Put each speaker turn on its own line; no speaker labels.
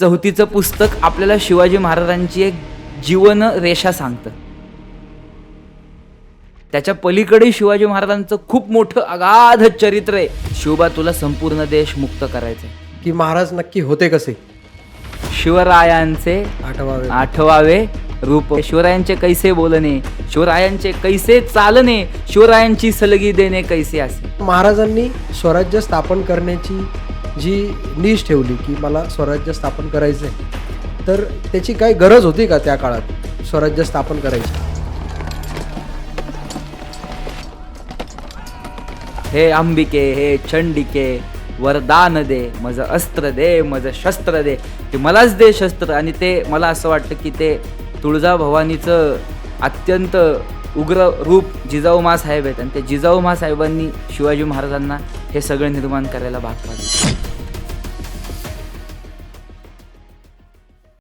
चौथीचं पुस्तक आपल्याला शिवाजी महाराजांची एक जीवन रेषा सांगतं. त्याच्या पलीकडे शिवाजी महाराजांचं खूप मोठं अगाध चरित्र आहे. शिवबा तुला संपूर्ण देश मुक्त करायचंय.
की महाराज नक्की होते कसे?
शिवरायांचे
आठवावे.
आठवावे रूप. शिवरायांचे कैसे बोलणे शिवरायांचे कैसे चालणे शिवरायांची सलगी देणे कैसे असे?
महाराजांनी स्वराज्य स्थापन करण्याची जी नीश ठेवली की मला स्वराज्य स्थापन करायचं आहे तर त्याची काही गरज होती का त्या काळात? स्वराज्य स्थापन करायची.
हे अंबिके हे चंडिके वरदान दे माझं अस्त्र दे माझं शस्त्र दे. ते मलाच दे शस्त्र आणि ते मला असं वाटतं की ते तुळजाभवानीचं अत्यंत उग्र रूप जिजाऊ साहेब आहेत. आणि ते जिजाऊ साहेबांनी शिवाजी महाराजांना हे सगळं निर्माण करायला भाग पाडले.